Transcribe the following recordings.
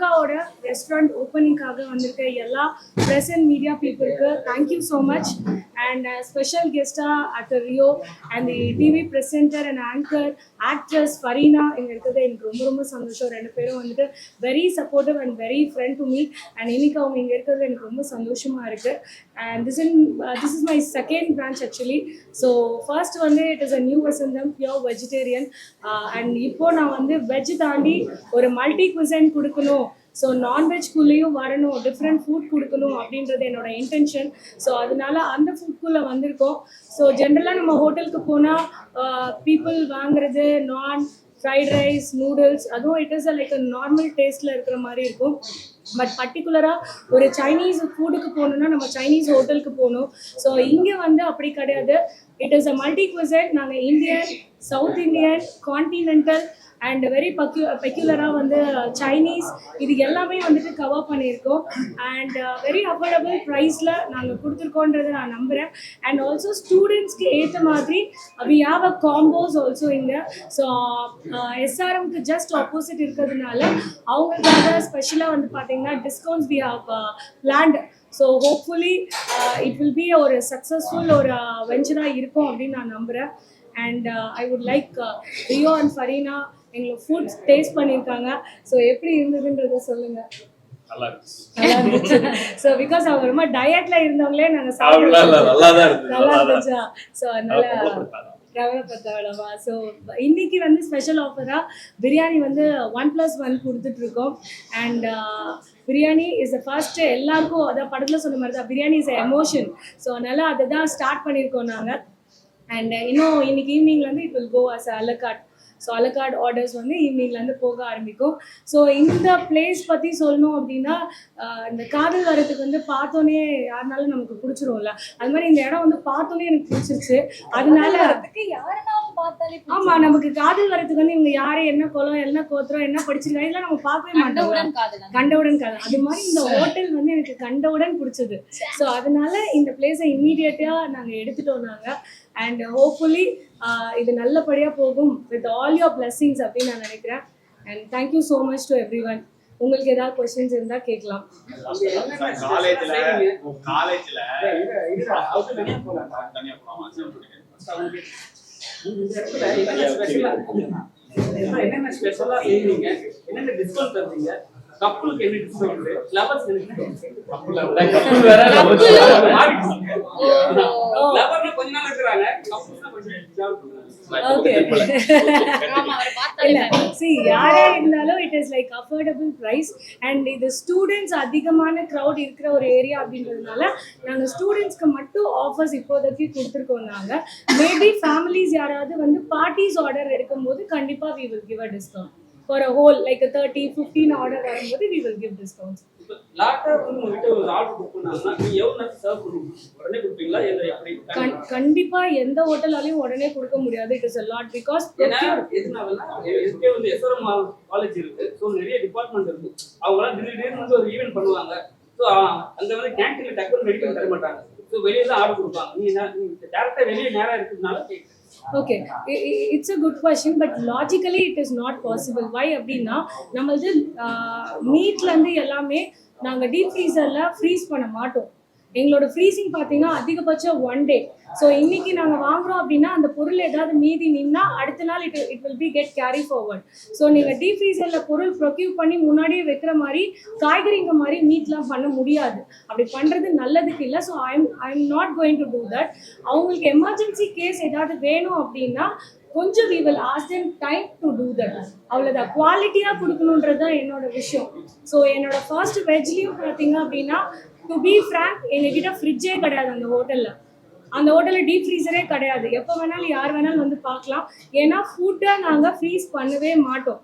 மோகாவோட restaurant ஓப்பனிங்காக வந்திருக்க எல்லா ப்ரெஸ் அண்ட் மீடியா பீப்புளுக்கு thank you so much and special கெஸ்டாக actor Rio and the TV presenter and anchor actress Fareena இங்கே இருக்கிறது எனக்கு ரொம்ப ரொம்ப சந்தோஷம். ரெண்டு பேரும் வந்துட்டு very supportive and very friend to me and இன்னைக்கு அவங்க இங்கே இருக்கிறது எனக்கு ரொம்ப சந்தோஷமாக இருக்குது and this in this is my second branch actually so first வந்து it is a new Vasantham pure vegetarian and இப்போ நான் வந்து வெஜ் தாண்டி ஒரு மல்டி குசைன் கொடுக்கணும். ஸோ நான்வெஜ்குள்ளேயும் வரணும் டிஃப்ரெண்ட் ஃபுட் கொடுக்கணும் அப்படின்றது என்னோட இன்டென்ஷன் ஸோ அதனால அந்த ஃபுட்குள்ளே வந்திருக்கோம். ஸோ ஜென்ரலாக நம்ம ஹோட்டலுக்கு போனால் பீப்புள் வாங்குறது நான் ஃப்ரைட் ரைஸ் நூடுல்ஸ் அதுவும் இட் இஸ் லைக் நார்மல் டேஸ்ட்டில் இருக்கிற மாதிரி இருக்கும். பட் பர்டிகுலராக ஒரு சைனீஸ் ஃபுட்டுக்கு போகணுன்னா நம்ம சைனீஸ் ஹோட்டலுக்கு போகணும். ஸோ இங்கே வந்து அப்படி கிடையாது. It is a multi cuisine நாங்கள் Indian south Indian continental and very பக்யூ பெக்யூலராக வந்து uh, சைனீஸ் இது எல்லாமே வந்துட்டு கவர் பண்ணியிருக்கோம். அண்ட் வெரி uh, அஃபோர்டபுள் ப்ரைஸில் நாங்கள் கொடுத்துருக்கோன்றதை நான் நம்புகிறேன் அண்ட் ஆல்சோ ஸ்டூடெண்ட்ஸ்க்கு ஏற்ற மாதிரி we have a combos also இங்கே. ஸோ எஸ்ஆர்எம்க்கு ஜஸ்ட் ஆப்போசிட் இருக்கிறதுனால அவங்களுக்காக ஸ்பெஷலாக வந்து பார்த்தீங்கன்னா discounts we have planned so hopefully it will be ஒரு சக்ஸஸ்ஃபுல் ஒரு uh, வெஞ்சராக இருக்கும் அப்படின்னு நான் நம்புகிறேன் and I would like Rio and Fareena எங்களுக்கு ஃபுட் டேஸ்ட் பண்ணியிருக்காங்க. ஸோ எப்படி இருந்ததுன்றத சொல்லுங்க. ஸோ பிகாஸ் அவங்க ரொம்ப டயட்ல இருந்தவங்களே நாங்கள் அப்படிலாம் இல்ல சாப்பிட நல்லா இருந்துச்சு? அதனால ஸோ இன்னைக்கு வந்து ஸ்பெஷல் ஆஃபராக பிரியாணி வந்து ஒன் ப்ளஸ் ஒன் கொடுத்துட்ருக்கோம். And biryani is the first எல்லாருக்கும் அதான் படத்தில் சொன்ன மாதிரி தான் பிரியாணி இஸ் எமோஷன் ஸோ அதனால அதை தான் ஸ்டார்ட் பண்ணியிருக்கோம் நாங்கள் அண்ட் இன்னும் இன்னைக்கு ஈவினிங்லேருந்து it will go as a la carte so a la carte orders வந்து ஈவினிங்லேருந்து போக ஆரம்பிக்கும். ஸோ இந்த பிளேஸ் பற்றி சொல்லணும் அப்படின்னா இந்த காதல் வரதுக்கு வந்து பார்த்தோன்னே யாருனாலும் நமக்கு பிடிச்சிரும்ல. அது மாதிரி இந்த இடம் வந்து பார்த்தோன்னே எனக்கு பிடிச்சிருச்சு. அதனால அதுக்கு யாருனாலும் பார்த்தாலே ஆமா நமக்கு காதல் வரதுக்கு வந்து இவங்க யாரு என்ன குலம் என்ன கோத்திரம் என்ன படிச்சிருக்காங்க இதெல்லாம் நம்ம பார்க்கவே மாட்டோம் கண்டவுடன் காதல் அது மாதிரி இந்த ஹோட்டல் வந்து எனக்கு கண்டவுடன் பிடிச்சது. ஸோ அதனால இந்த பிளேஸை இம்மீடியட்டாக நாங்கள் எடுத்துட்டோம் நாங்கள் அண்ட் ஹோப்ஃபுல்லி இது நல்லபடியாக போகும் வித் ஆல் யோர் blessings அப்படின்னு நான் நினைக்கிறேன். And thank you so much to everyone உங்களுக்கு ஏதாவது கொஸ்டின்ஸ் இருந்தால் கேட்கலாம். என்னென்ன ஸ்பெஷலா செய்வீங்க? என்னென்ன டிஸ்கவுண்ட் தருவீங்க? கப்பலுக்கு என்ன டிஸ்கவுண்ட் லவர்ஸ். லவர்ல கொஞ்ச நாள் இருக்கிறாங்க. யாரே இருந்தாலும் it is like affordable price and இது ஸ்டூடெண்ட்ஸ் அதிகமான க்ரௌட் இருக்கிற ஒரு ஏரியா அப்படின்றதுனால நாங்கள் ஸ்டூடெண்ட்ஸ்க்கு மட்டும் ஆஃபர்ஸ் இப்போதைக்கு கொடுத்துருக்கோம் நாங்கள் மேபி ஃபேமிலிஸ் யாராவது வந்து பார்ட்டிஸ் ஆர்டர் எடுக்கும்போது கண்டிப்பாக we will give a discount for a whole like thirty fifteen order வரும்போது வி வில் கிவ் டிஸ்கவுண்ட்ஸ் கண்டிப்பா எந்த ஹோட்டலாலையும் உடனே கொடுக்க முடியாது. It is a lot because college இருக்கு. ஸோ நிறைய டிபார்ட்மெண்ட் இருக்கு. அவங்களாம் திடீர் திடீர்னு வந்து ஒரு ஈவென்ட் பண்ணுவாங்க. ஸோ அங்க வந்து கேன்டீன்ல டக்குனு தர மாட்டாங்க. ஸோ வெளியே தான் ஆர்டர் கொடுப்பாங்க. நீங்க டேரக்டா வெளியே நேரம் இருக்கிறதுனால கேட்குறேன் okay it's a good question but logically it is not possible why அப்படின்னா நம்மளது மீட்லேருந்து எல்லாமே நாங்கள் டீப் ஃப்ரீசரில் ஃப்ரீஸ் பண்ண மாட்டோம். எங்களோட ஃப்ரீசிங் பார்த்தீங்கன்னா அதிகபட்சம் ஒன் டே ஸோ இன்னைக்கு நாங்கள் வாங்குறோம் அப்படின்னா அந்த பொருள் ஏதாவது மீதி நின்னா அடுத்த நாள் it it will be get carry forward so நீங்கள் டீப் ஃப்ரீசரில் பொருள் ப்ரொக்யூர் பண்ணி முன்னாடியே வைக்கிற மாதிரி காய்கறிங்க மாதிரி மீட்லாம் பண்ண முடியாது. அப்படி பண்ணுறது நல்லதுக்கு இல்லை. So I am I am not going to do that அவங்களுக்கு எமர்ஜென்சி கேஸ் ஏதாவது வேணும் அப்படின்னா கொஞ்சம் we will ask them time to do that அவ்வளோதான் குவாலிட்டியாக கொடுக்கணுன்றது தான் என்னோட விஷயம். ஸோ என்னோட ஃபர்ஸ்ட் வெஜ்லேயும் பார்த்தீங்க அப்படின்னா டு பி ஃப்ரேங்க் எங்ககிட்ட ஃப்ரிட்ஜே கிடையாது அந்த ஹோட்டலில் அந்த ஹோட்டலில் டீப் ஃப்ரீசரே கிடையாது. எப்போ வேணாலும் யார் வேணாலும் வந்து பார்க்கலாம். ஏன்னா ஃபுட்டை நாங்கள் ஃப்ரீஸ் பண்ணவே மாட்டோம்.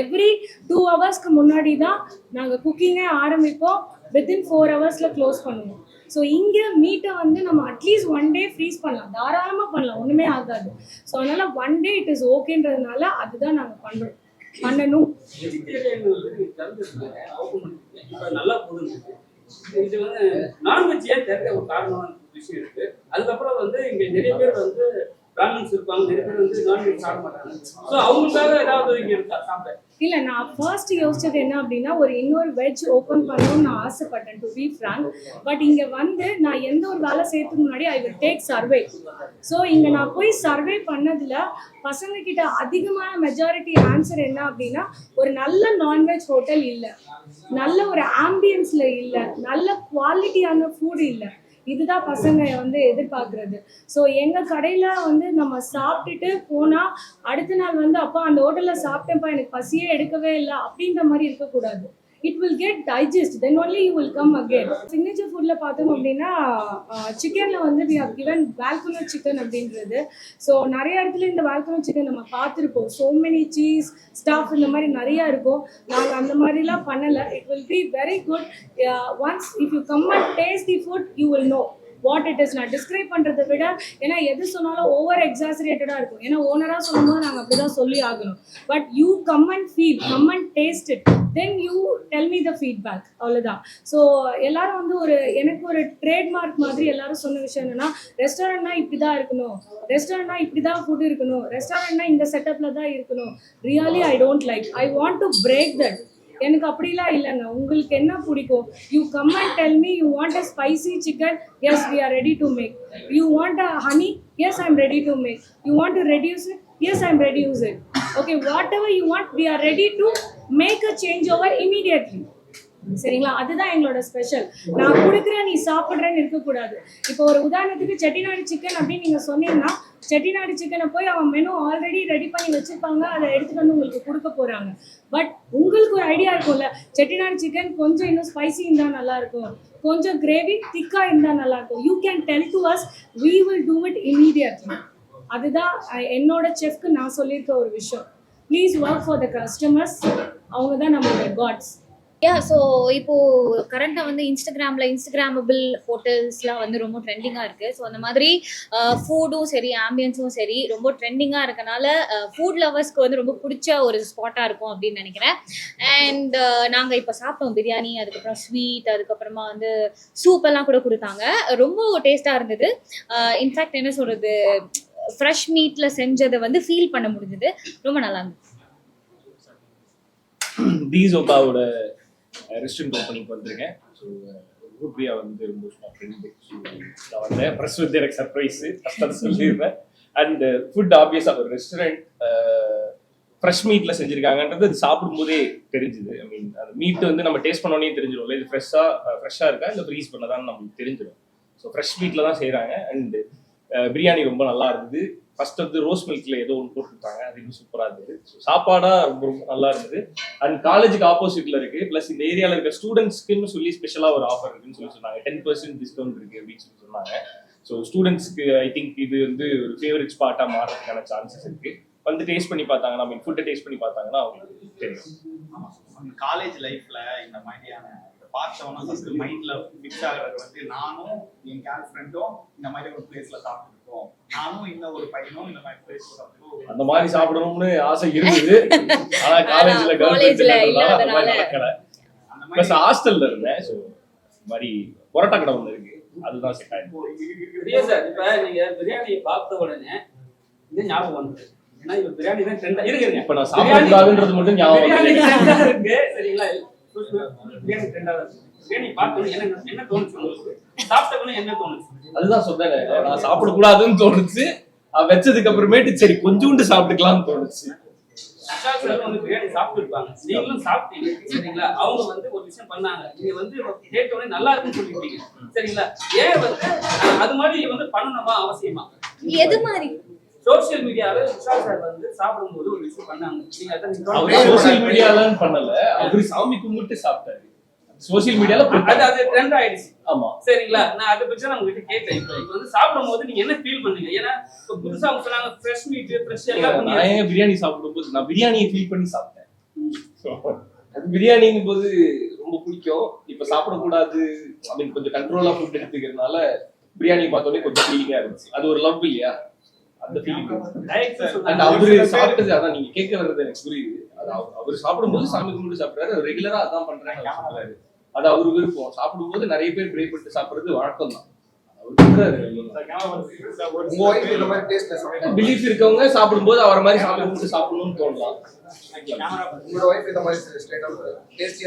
எவ்ரி டூ ஹவர்ஸ்க்கு முன்னாடி தான் நாங்கள் குக்கிங்கே ஆரம்பிப்போம். வித்தின் ஃபோர் ஹவர்ஸில் க்ளோஸ் பண்ணுவோம். ஸோ இங்கே மீட்டை வந்து நம்ம அட்லீஸ்ட் ஒன் டே ஃப்ரீஸ் பண்ணலாம். தாராளமாக பண்ணலாம். ஒன்றுமே ஆகாது. ஸோ அதனால் ஒன் டே இட் இஸ் ஓகேன்றதுனால அதுதான் நாங்கள் பண்ணுறோம் பண்ணணும். இது வந்து நான்வெஜ்ஜே தெரிஞ்ச ஒரு காரணமான விஷயம் இருக்கு. அதுக்கப்புறம் வந்து இங்க நிறைய பேர் வந்து பிராமின்ஸ் இருப்பாங்க நிறைய பேர் வந்து நான்வெஜ் சாப்பிட மாட்டாங்க. ஸோ அவங்களுக்காக ஏதாவது இங்கே இருக்கா? சாப்பிட. இல்ல நான் ஃபர்ஸ்ட் யோசிச்சது என்ன அப்படின்னா ஒரு இன்னொரு வெஜ் ஓபன் பண்ணணும்னு நான் ஆசைப்பட்டேன் டு பி ஃப்ராங்க் பட் இங்க வந்து நான் எந்த ஒரு வேலை செய்யறதுக்கு முன்னாடி I will take survey so இங்க நான் போய் சர்வே பண்ணதுல பசங்க கிட்ட அதிகமான மெஜாரிட்டி ஆன்சர் என்ன அப்படின்னா ஒரு நல்ல நான்வெஜ் ஹோட்டல் இல்லை. நல்ல ஒரு ஆம்பியன்ஸ்ல இல்லை. நல்ல குவாலிட்டியான ஃபுட் இல்லை. இதுதான் பசங்க வந்து எதிர்பார்க்கறது. ஸோ எங்கள் கடையில் வந்து நம்ம சாப்பிட்டுட்டு போனால் அடுத்த நாள் வந்து அப்பா அந்த ஹோட்டலில் சாப்பிட்டேன்ப்பா எனக்கு பசியே எடுக்கவே இல்லை அப்படின்ற மாதிரி இருக்கக்கூடாது. It will get digest then only you will come again signature ஃபுட்ல பார்த்தோம் அப்படின்னா சிக்கனில் வந்து வி ஹவ் கிவன் வேல்குனோ சிக்கன் அப்படின்றது. ஸோ நிறைய இடத்துல இந்த வேல்குனோ சிக்கன் நம்ம பார்த்துருப்போம். ஸோ மெனி சீஸ் ஸ்டாஃப் இந்த மாதிரி நிறைய இருக்கும். நாங்கள் அந்த மாதிரிலாம் பண்ணலை. It will be very good once if you come and taste the food you will know what it is நான் டிஸ்கிரைப் பண்ணுறதை விட ஏன்னா எது சொன்னாலும் ஓவர் எக்ஸாசரேட்டடாக இருக்கும். ஏன்னா ஓனராக சொல்லும்போது நாங்கள் அப்படி தான் சொல்லி ஆகணும். But you come and feel come and taste it then you tell me the feedback அவ்வளோதான் ஸோ எல்லாரும் வந்து ஒரு எனக்கு ஒரு ட்ரேட்மார்க் மாதிரி எல்லாரும் சொன்ன விஷயம் என்னன்னா ரெஸ்டாரண்ட்னா இப்படி தான் இருக்கணும். ரெஸ்டாரண்ட்னா இப்படி தான் ஃபுட் இருக்கணும். ரெஸ்டாரண்ட்னா இந்த செட்டப்பில் தான் இருக்கணும். Really I don't like I want to break that எனக்கு அப்படிலாம் இல்லைங்க. உங்களுக்கு என்ன பிடிக்கும்? You come and tell me you want a spicy chicken yes we are ready to make you want a honey yes I am ready to make you want to reduce it yes I am reduce it okay whatever you want we are ready to make a change over immediately சரிங்களா? அதுதான் எங்களோட special நான் கொடுக்குறேன் நீ சாப்பிட்றேன்னு இருக்கக்கூடாது. இப்போ ஒரு உதாரணத்துக்கு செட்டிநாடு சிக்கன் அப்படின்னு நீங்கள் சொன்னீங்கன்னா செட்டிநாடு சிக்கனை போய் அவன் மெனு ஆல்ரெடி ரெடி பண்ணி வச்சிருப்பாங்க. அதை எடுத்துட்டு வந்து உங்களுக்கு கொடுக்க போறாங்க. பட் உங்களுக்கு ஒரு ஐடியா இருக்கும்ல செட்டிநாடு சிக்கன் கொஞ்சம் இன்னும் ஸ்பைசி இருந்தால் நல்லா இருக்கும் கொஞ்சம் கிரேவி திக்கா இருந்தால் நல்லா இருக்கும் you can tell to us we will do it immediately அதுதான் என்னோட செஃப்க்கு நான் சொல்லியிருக்க ஒரு விஷயம். Please work for the customers அவங்க தான் நம்மளோட காட்ஸ் யா ஸோ இப்போ கரண்டாக வந்து இன்ஸ்டாகிராமில் இன்ஸ்டாகிராமபிள் ஹோட்டல்ஸ்லாம் வந்து ரொம்ப ட்ரெண்டிங்காக இருக்குது ஸோ அந்த மாதிரி ஃபுட்டும் சரி ஆம்பியன்ஸும் சரி ரொம்ப ட்ரெண்டிங்காக இருக்கனால ஃபுட் லவர்ஸ்க்கு வந்து ரொம்ப பிடிச்ச ஒரு ஸ்பாட்டாக இருக்கும் அப்படின்னு நினைக்கிறேன். அண்ட் நாங்கள் இப்போ சாப்பிட்டோம் பிரியாணி அதுக்கப்புறம் ஸ்வீட் அதுக்கப்புறமா வந்து சூப் எல்லாம் கூட கொடுத்தாங்க. ரொம்ப டேஸ்ட்டாக இருந்தது. இன்ஃபேக்ட் என்ன சொல்கிறது ஃப்ரெஷ் மீட்டில் செஞ்சதை வந்து ஃபீல் பண்ண முடிஞ்சது. ரொம்ப நல்லா இருந்தது. தீசோபாவோட ரெஸ்டாரண்ட் ஓப்பனிங் வந்திருக்கேன். ஸோ ரூபியா வந்து ரொம்ப ஃப்ரெண்டு ஸோ நான் வந்தேன் ப்ரெஸ் வந்து எனக்கு சர்ப்ரைஸு ஃபஸ்ட் சொல்லியிருந்தேன் அண்ட் ஃபுட் ஆப்வியஸாக ஒரு ரெஸ்டாரண்ட் ஃப்ரெஷ் uh, மீட்டில் செஞ்சுருக்காங்கன்றது அது சாப்பிடும்போதே தெரிஞ்சுது. ஐ மீன் அந்த மீட் வந்து நம்ம டேஸ்ட் பண்ணோன்னே இல்லை இது ஃப்ரெஷ்ஷாக ஃப்ரெஷ்ஷாக uh, இருக்கா? இல்லை ஃப்ரீஸ் பண்ணதான்னு நம்மளுக்கு தெரிஞ்சிடும் ஸோ ஃப்ரெஷ் மீட்டில் தான் செய்கிறாங்க அண்டு பிரியாணி ரொம்ப நல்லா இருந்தது. ஃபர்ஸ்ட் வந்து ரோஸ் மில்க்ல ஏதோ ஒன்று போட்டுருந்தாங்க அது இன்னும் சூப்பராக இருந்தது. சாப்பாடா ரொம்ப ரொம்ப நல்லா இருந்தது. அண்ட் காலேஜுக்கு ஆப்போசிட்ல இருக்கு. பிளஸ் இந்த ஏரியால இருக்க ஸ்டூடெண்ட்ஸ்க்குன்னு சொல்லி ஸ்பெஷலா ஒரு ஆஃபர் இருக்குன்னு சொல்லி சொன்னாங்க. டென் பர்சன்ட் டிஸ்கவுண்ட் இருக்கு அப்படின்னு சொல்லி சொன்னாங்க. ஸோ ஸ்டூடெண்ட்ஸ்க்கு ஐ திங்க் இது வந்து ஒரு ஃபேவரட் ஸ்பாட்டா மாறதுக்கான சான்சஸ் இருக்கு. வந்து டேஸ்ட் பண்ணி பார்த்தாங்கன்னா மீன் ஃபுட்டை டேஸ்ட் பண்ணி பார்த்தாங்கன்னா அவங்களுக்கு தெரியும். காலேஜ் லைஃப்ல இந்த மாதிரியான பார்த்தவொன்னே ஃபர்ஸ்ட் மைண்ட்ல ஃபிக்ஸ் ஆகுறது வந்து நானும் என் கேர்ள் ஃப்ரெண்டும் இந்த மாதிரி ஒரு பிளேஸ்ல சாப்பிட்டுருக்கோம் நானும் இன்னும் ஒரு பையனும் இந்த மாதிரி பிளேஸ்ல சாப்பிட்டுருக்கோம் அந்த மாதிரி சாப்பிடணும்னு ஆசை இருந்தது. ஆனா காலேஜ்ல ஆனா காலேஜ்ல இல்லாதனால. நடக்கல அந்த மாதிரி ஹாஸ்டல்ல இருந்தேன் ஸோ மாதிரி பொரோட்டா கடை ஒன்று இருக்கு. அதுதான் செட் பிரியா சார் இப்ப நீங்க பிரியாணி பார்த்த உடனே இது ஞாபகம் வந்தது ஏன்னா இப்ப பிரியாணி தான் ட்ரெண்டா இருங்க இப்ப நான் சாப்பிடக்கூடாதுன்றது மட்டும் ஞாபகம் வந்து இருக்கு. சரிங்களா? தோணுச்சு தோணுச்சு? அதுதான் சொன்னேன் நான் சாப்பிடக்கூடாதுன்னு தோணுச்சு. அது வச்சதுக்கு அப்புறமேட்டு சரி கொஞ்சோண்டு சாப்பிட்டுக்கலாம்னு தோணுச்சு. வந்து பிரியாணி சாப்பிட்டு இருப்பாங்க நீங்களும் சாப்பிட்டீங்க சரிங்களா? அவங்க வந்து ஒரு விஷயம் பண்ணாங்க. நீங்க வந்து கேட்ட உடனே நல்லா இருக்குன்னு சொல்லிட்டீங்க. சரிங்களா? ஏன் வந்து அது மாதிரி வந்து பண்ணணுமா அவசியமா? எது மாதிரி? சோசியல் மீடியால விஷால் சார் வந்து சாப்பிடும்போது ஒரு விஷயம் பண்ணாங்க. சோசியல் மீடியாலாம் பண்ணல. அவரு சாமி கும்பிட்டு சாப்பிட்டாரு. சோசியல் மீடியால அது அது ட்ரெண்ட் ஆயிடுச்சு. ஆமா. சரிங்களா? நான் அதை பற்றி நான் உங்ககிட்ட கேட்டேன். இப்போ இப்போ வந்து சாப்பிடும்போது நீங்க என்ன ஃபீல் பண்ணீங்க ஏன்னா இப்போ புதுசா அவங்க சொன்னாங்க ஃப்ரெஷ் மீட் ஃப்ரெஷ் எல்லாம் நான் ஏன் பிரியாணி சாப்பிடும்போது நான் பிரியாணியை ஃபீல் பண்ணி சாப்பிட்டேன். அது பிரியாணிங்கும் போது ரொம்ப பிடிக்கும். இப்ப சாப்பிடக்கூடாது. மீன் கொஞ்சம் கண்ட்ரோலா ஃபுட் எடுத்துக்கிறதுனால பிரியாணி பார்த்தோன்னே கொஞ்சம் ஃபீலிங்கா இருந்துச்சு. அது ஒரு லவ் இல்லையா? அவரு சாப்பிட்டது அதான் நீங்க கேட்க வர்றது எனக்கு புரியுது. அவர் அவர் சாப்பிடும்போது சாமி கும்பிட்டு சாப்பிடுறாரு. ரெகுலரா அதான் சொல்றாரு. அது அவரு விருப்பம். சாப்பிடும்போது நிறைய பேர் பண்ணிட்டு சாப்பிடுறது வழக்கம் தான். பிலீஃப் இருக்கவங்க சாப்பிடும்போது அவரை மாதிரி சாமி கும்பிட்டு சாப்பிடணும்னு தோணலாம். உங்களோட wife இந்த மாதிரி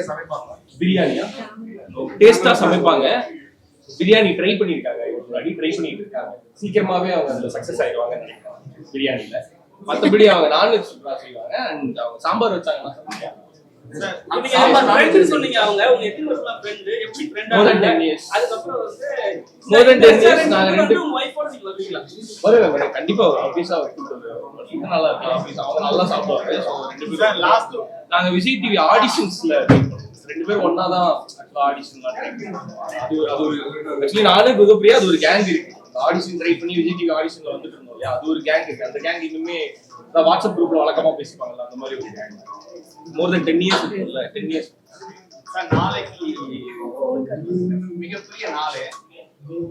ஆ சமைப்பாங்க. பிரியாணியா டேஸ்டா சமைப்பாங்க. பிரியாணி ட்ரை பண்ணியிருக்காங்க. முன்னாடி ட்ரை பண்ணிட்டு இருக்காங்க சீக்கிரமாவே அவங்க அதுல சக்சஸ் ஆயிடுவாங்கன்னு நினைக்கிறேன். பிரியாணில மத்தபடி அவங்க நான்வெஜ் சூப்பரா செய்வாங்க. அண்ட் அவங்க சாம்பார் வச்சாங்கன்னா சமைப்பாங்க. சார் நீங்க friends சொன்னீங்க அவங்க. உங்க எத்தனை வருஷம் ஃப்ரெண்ட் எப்படி ஃப்ரெண்ட் More than 10 years. அதுக்கப்புறம் வந்து More than 10 years நாங்க ரெண்டு- வந்து உங்க ஒய்ஃபோட நீங்க வருவீங்களா? வருவேன் வருவேன். கண்டிப்பா நல்லா நல்லா சாப்பிடுவாங்க. நாங்க விஜய் டிவி ஆடிஷன்ஸ்ல ரெண்டு பேரும் ஒண்ணா தான் அது ஒரு- அது ஒரு ஆக்சுவலி நானும் குகப்பிரியா அது ஒரு கேங் இருக்கு. ஆடிஷன் ட்ரை பண்ணி விஜய் டிவி ஆடிஷன்ல வந்துட்டு இருந்தோம் இல்லையா? அது ஒரு கேங் இருக்கு. அந்த கேங் இன்னுமே வாட்ஸ்அப் குரூப்ல வழக்கமா பேசிப்பாங்கல்ல அந்த மாதிரி ஒரு gang more than ten years இருக்குல்ல டென் இயர்ஸ் நாளைக்கு மிகப்பெரிய நாளே.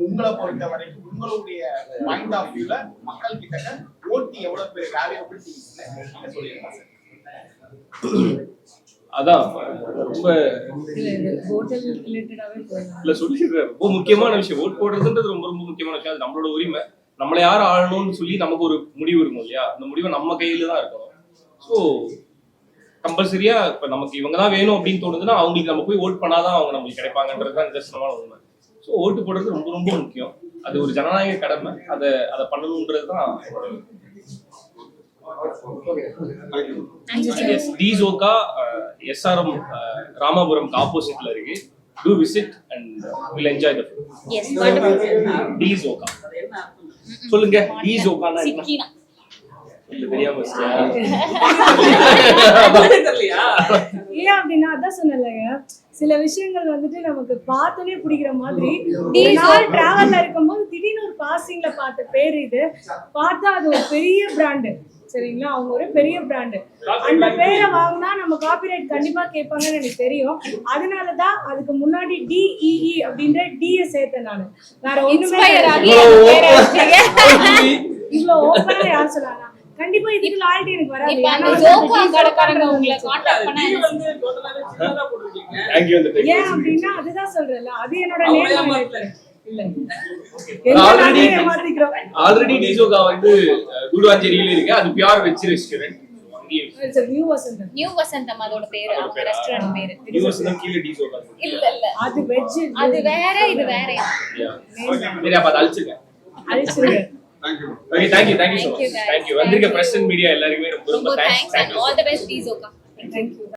உங்களை பொறுத்த வரைக்கும் உங்களுடைய மைண்ட் ஆஃப் வியூல மக்கள் கிட்ட ஓட்டி எவ்வளவு பெரிய வேல்யூபிள் நீங்க சொல்லியிருக்காங்க சார். அதான் ரொம்ப இல்ல சொல்லிடுறேன் முக்கியமான விஷயம். ஓட் போடுறதுன்றது ரொம்ப ரொம்ப முக்கியமான விஷயம். அது நம்மளோட உரிமை. நம்மளை யார் ஆளணும்னு சொல்லி நமக்கு ஒரு முடிவு இருக்கும் இல்லையா? அந்த முடிவு நம்ம கையில தான் இருக்கணும். ஸோ கம்பல்சரியா இப்ப நமக்கு இவங்க தான் வேணும் அப்படின்னு தோணுதுன்னா அவங்களுக்கு நம்ம போய் ஓட் பண்ணாதான் அவங்க நம்மளுக்கு கிடைப்பாங்கன்றது தான் நிதர்சனமான உண்மை. ஸோ ஓட்டு போடுறது ரொம்ப ரொம்ப முக்கியம். அது ஒரு ஜனநாயக கடமை. அதை அதை பண்ணணுன்றது தான் டிசோகா எஸ்ஆர்எம் ராமாபுரம் ஆப்போசிட்ல இருக்கு. Do visit and will enjoy the S wonderful Disoka சொல்லுங்க டிசோகானா என்ன? தெரியாம ஏன் அப்படின்னா அதான் சொன்னேன்லங்க. சில விஷயங்கள் வந்துட்டு நமக்கு பார்த்தோன்னே பிடிக்கிற மாதிரி. நாள் டிராவல்ல இருக்கும்போது திடீர்னு ஒரு பாசிங்ல பார்த்த பேர் இது. பார்த்தா அது ஒரு பெரிய பிராண்டு சரிங்களா? அவங்க ஒரு பெரிய பிராண்டு அந்த பேரை வாங்கினா நம்ம காப்பிரைட் கண்டிப்பா கேட்பாங்கன்னு எனக்கு தெரியும். அதனாலதான் அதுக்கு முன்னாடி டிஇஇ அப்படின்ற டிஏ சேர்த்தேன் நான். வேற ஒண்ணுமே. இவ்வளவு ஓப்பனா யார் சொன்னாங்க கண்டிப்பா இதுக்கு லாயல்ட்டி எனக்கு வராது. இப்ப அந்த ஏன்னா ஜோக்கா வந்து கடைக்காரங்க உங்களை காண்டாக்ட் பண்ணா நீங்க என்ன வந்து டோட்டலாவே சின்னதா போட்டுருக்கீங்க. Thank you வந்து ஏன் அப்படின்னா அதுதான் சொல்றேன்ல. அது என்னோட நேம் ஏமாத்தல. இல்ல. ஏமாத்திக்கிறோம் ஆல்ரெடி டிசோகா வந்து குடுவாஞ்சேரியில இருக்கு. அது pure veg restaurant Vasantham new Vasantham அதோட பேரு. அவங்க ரெஸ்டாரண்ட் பேரு? யூஎஸ் தான் கீழே டிசோகா இல்ல இல்ல. அது வெஜ் அது வேற இது அப்ப ஓகே வந்திருக்க you. பிரஸ் மீடியா எல்லாருக்குமே ரொம்ப ரொம்ப ரொம்ப thanks thanks and all the best Disoka thank you